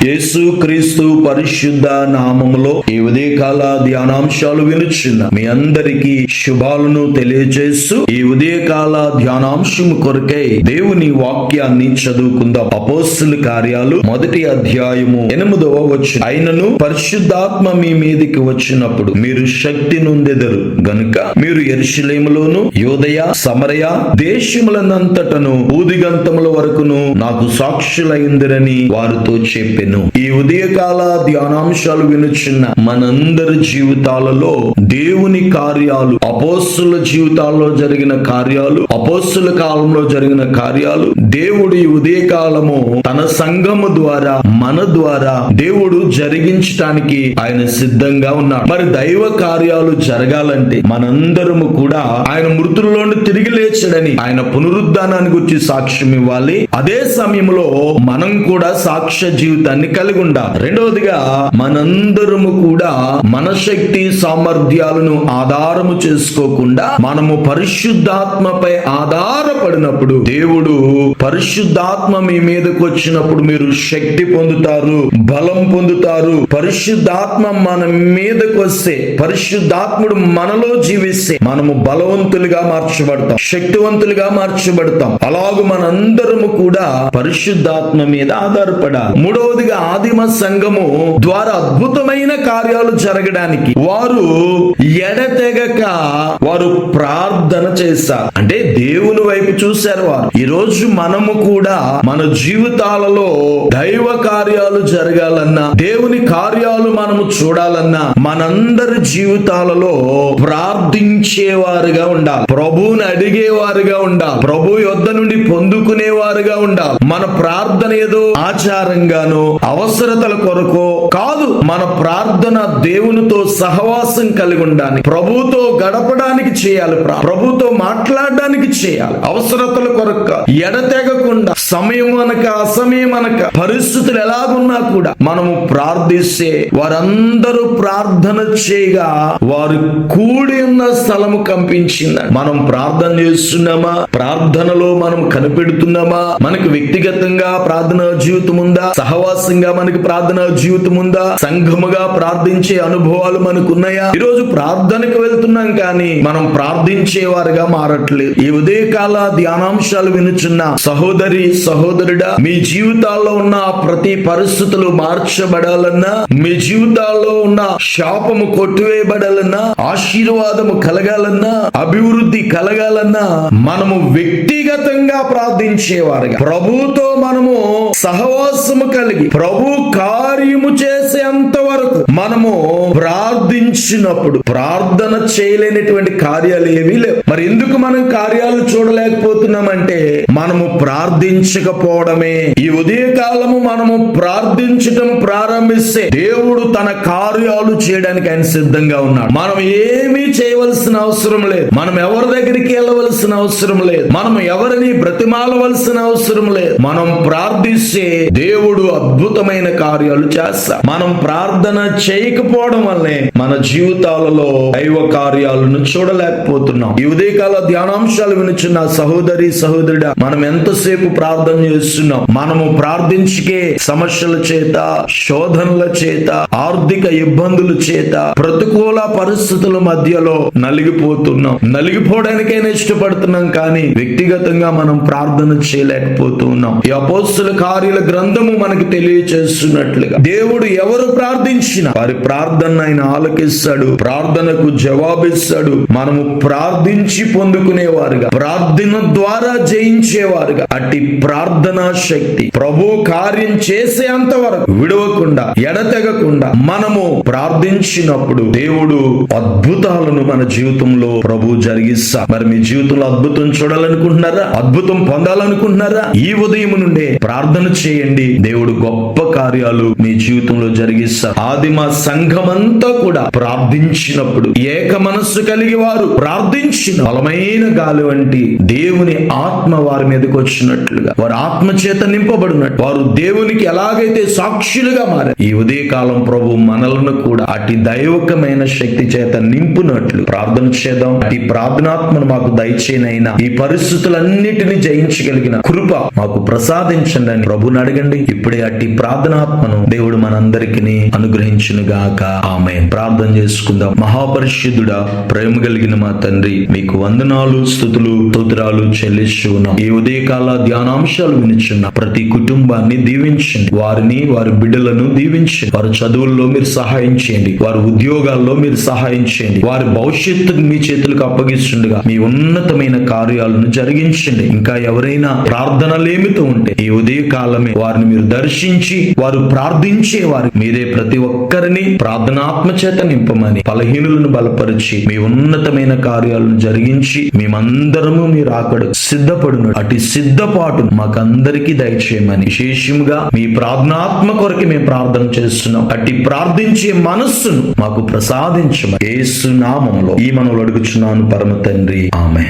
యేసుక్రీస్తు పరిశుద్ధ నామములో ఈ ఉదయకాల ధ్యానాంశాలు వినుచున్న మీ అందరికీ శుభాలను తెలియజేస్తూ ఈ ఉదయకాల ధ్యానాంశము కొరకై దేవుని వాక్యాన్ని చదువుకుందాం అపోస్తుల కార్యాలు మొదటి అధ్యాయము ఎనిమిదవ వచ్చు అయినను పరిశుద్ధాత్మ మీ మీదికి వచ్చినప్పుడు మీరు శక్తి నొందెదరు గనుక మీరు ఎరుషులేములోను యోదయ సమరయ దేశములనంతటను ఊదిగంతముల వరకును నాకు సాక్షులైందిరని వారితో చెప్పింది చేయను ఈ ఉదయకాల ధ్యానాంశాలు వినుచున్న మనందరి జీవితాలలో దేవుని కార్యాలు అపోస్సుల జీవితాల్లో జరిగిన కార్యాలు అపోస్సుల కాలంలో జరిగిన కార్యాలు దేవుడు ఈ ఉదయకాలము తన సంఘము ద్వారా మన ద్వారా దేవుడు జరిగించటానికి ఆయన సిద్ధంగా ఉన్నాడు. మరి దైవ కార్యాలు జరగాలంటే మనందరము కూడా ఆయన మృతుల్లోని తిరిగి లేచడని ఆయన పునరుద్ధానాన్ని గురించి సాక్ష్యం ఇవ్వాలి. అదే సమయంలో మనం కూడా సాక్ష్య జీవితాన్ని కలిగి ఉండాలి రెండవదిగా మనందరము కూడా మన శక్తి సామర్థ్యాలను ఆధారము చేసుకోకుండా మనము పరిశుద్ధాత్మపై ఆధారపడినప్పుడు దేవుడు పరిశుద్ధాత్మ మీ మీదకు వచ్చినప్పుడు మీరు శక్తి పొందుతారు బలం పొందుతారు. పరిశుద్ధాత్మ మన మీద వస్తే పరిశుద్ధాత్ముడు మనలో జీవిస్తే మనము బలవంతులుగా మార్చబడతాం శక్తివంతులుగా మార్చబడతాం. అలాగూ మనందరము కూడా పరిశుద్ధాత్మ మీద ఆధారపడాలి. మూడవదిగా ఆదిమ సంఘము ద్వారా అద్భుతమైన కార్యాలు జరగడానికి వారు ఎడతెగక వారు ప్రార్థన చేశారు అంటే దేవుని వైపు చూశారు వారు. ఈ రోజు మనము కూడా మన జీవితాలలో దైవ కార్యాలు జరగాలన్నా దేవుని కార్యాలు మనము చూడాలన్నా మనందరి జీవితాలలో ప్రార్థించేవారుగా ఉండాలి. ప్రభువుని అడిగేవారుగా ఉండాలి. ప్రభు యొద్ద నుండి పొందుకునేవారుగా ఉండాలి. మన ప్రార్థన ఏదో ఆచారంగానో అవసరతల కొరకో కాదు మన ప్రార్థన దేవునితో సహవాసం కలిగి ఉండాలి. ప్రభుతో గడపడానికి చేయాలి ప్రభుతో మాట్లాడడానికి చేయాలి. అవసరతల కొరకు ఎడతెగకుండా సమయం అనక అసమయం అనక పరిస్థితులు ఎలాగున్నా కూడా మనము ప్రార్థిస్తే వారందరూ ప్రార్థన చేయగా వారు కూడి ఉన్న స్థలము కంపించిందండి మనం ప్రార్థన చేస్తున్నామా? ప్రార్థనలో మనం కనిపెడుతున్నామా? మనకు వ్యక్తిగతంగా ప్రార్థన జీవితం ఉందా? సహవాసంగా మనకి ప్రార్థన జీవితం ఉందా? సంఘముగా ప్రార్థించే అనుభవాలు మనకు ఉన్నాయా ఈరోజు ప్రార్థనకు వెళ్తున్నాం కానీ మనం ప్రార్థించే వారుగా మారట్లేదు. ఈ ఉదయకాల ధ్యానాంశాలు వినుచున్న సహోదరి సహోదరుడా మీ జీవితాల్లో ఉన్న ప్రతి పరిస్థితులు మార్చబడాలన్నా మీ జీవితాల్లో ఉన్న పాపము కొట్టువేయబడాలన్నా ఆశీర్వాదము కలగాలన్నా అభివృద్ధి కలగాలన్నా మనము వ్యక్తిగతంగా ప్రార్థించేవారుగా. ప్రభుతో మనము సహవాసము కలిగి ప్రభు కార్యము చేసేంత వరకు మనము ప్రార్థించినప్పుడు ప్రార్థన చేయలేనటువంటి కార్యాలు ఏమీ లేవు. మరి ఎందుకు మనం కార్యాలు చూడలేకపోతున్నామంటే మనము ప్రార్థించకపోవడమే. ఈ ఉదయ కాలము మనము ప్రార్థించటం ప్రారంభిస్తే దేవుడు తన కార్యాలు చేయడానికి ఆయన సిద్ధంగా ఉన్నాడు. మనం ఏమీ చేయవలసిన అవసరం లేదు. మనం ఎవరి దగ్గరికి వెళ్ళవలసిన అవసరం లేదు. మనం ఎవరిని బ్రతిమాలవలసిన అవసరం లేదు. మనం ప్రార్థిస్తే దేవుడు అద్భుతమైన కార్యాలు చేస్తా మనం ప్రార్థన చేయకపోవడం వల్లే మన జీవితాలలో దైవ కార్యాలను చూడలేకపోతున్నాం. ఈ ఉదయకాల ధ్యానాంశాలు వినుచున్న సహోదరి సహోదరుడ మనం ఎంతసేపు ప్రార్థన చేస్తున్నాం? మనము ప్రార్థించుకే సమస్యల చేత శోధనల చేత ఆర్థిక ఇబ్బందుల చేత ప్రతికూల పరిస్థితుల మధ్యలో నలిగిపోతున్నాం. నలిగిపోవడానికైనా ఇష్టపడుతున్నాం కానీ వ్యక్తిగతంగా మనం ప్రార్థన చేయలేకపోతున్నాం. ఈ అపోస్తుల కార్యాల గ్రంథము మనకు తెలియచేస్తున్నట్లుగా దేవుడు ఎవరు ప్రార్థించిన వారి ప్రార్థన ఆయన ఇస్తాడు ప్రార్థనకు జవాబిస్తాడు. మనము ప్రార్థించి పొందుకునేవారుగా. ప్రార్థన ద్వారా జయించేవారుగా. అట్టి ప్రార్థనా శక్తి ప్రభు కార్యం చేసేంత వరకు విడవకుండా ఎడతెగకుండా మనము ప్రార్థించినప్పుడు దేవుడు అద్భుతాలను మన జీవితంలో ప్రభు జరిగిస్తా. మరి మీ జీవితంలో అద్భుతం చూడాలనుకుంటున్నారా? అద్భుతం పొందాలనుకుంటున్నారా? ఈ ఉదయం నుండే ప్రార్థన చేయండి. దేవుడు గొప్ప కార్యాలు మీ జీవితంలో జరిగిస్తా. ఆదిమ సంఘమంతా కూడా ప్రార్థించినప్పుడు ఏక మనస్సు కలిగి వారు ప్రార్థించిన బలమైన గాలి వంటి దేవుని ఆత్మ వారి మీదకి వచ్చినట్లుగా వారు ఆత్మ చేత నింపబడినట్టు వారు దేవునికి ఎలాగైతే సాక్షులుగా మారారు ఈ ఉదయకాలం ప్రభు మనలను కూడా అటు దైవకమైన శక్తి చేత నింపునట్లు ప్రార్థన చేద్దాం. అటు ప్రార్థనాత్మను మాకు దయచేనైనా ఈ పరిస్థితులన్నిటిని జయించగలిగిన కృప మాకు ప్రసాదించండి అని ప్రభుని అడగండి. ఇప్పుడే అట్టి ప్రార్థనాత్మను దేవుడు మనందరికీ అనుగ్రహించునుగాక. ఆమె ప్రార్థన చేసుకుందాం. మహాపరిశుద్ధుడా ప్రేమ కలిగిన మా తండ్రి మీకు వందనాలు స్థుతులు స్తోత్రాలు చెల్లిస్తూ ఉన్నాం. ఈ ఉదయకాల ధ్యానాంశాలు వినిచున్న ప్రతి కుటుంబాన్ని దీవించండి. వారిని వారి బిడ్డలను దీవించండి. వారి చదువుల్లో మీరు సహాయం చేయండి. వారి ఉద్యోగాల్లో మీరు సహాయం చేయండి. వారి భవిష్యత్తుకు మీ చేతులకు అప్పగిస్తుండగా మీ ఉన్నతమైన కార్యాలను జరిగించండి. ఇంకా ఎవరైనా ప్రార్థనలేమితో ఉంటే ఈ ఉదయ కాలమే వారిని మీరు దర్శించి వారు ప్రార్థించే వారి మీరే ప్రతి ఒక్కరిని ప్రార్థనాత్మ చేత నింపమని బలహీనులను బలపరిచి మీ ఉన్నతమైన కార్యాలను జరిగించి మేమందరము మీరు ఆకడు సిద్ధపడును. అటు సిద్ధపాటు మాకందరికీ దయచేయమని విశేషముగా మీ ప్రార్థనాత్మ కొరకు మేము ప్రార్థన చేస్తున్నాం. అట్టి ప్రార్థించే మనస్సును మాకు ప్రసాదించమని ఏసునామంలో ఈ మనవులు అడుగుచున్నాను పరమ తండ్రి. ఆమె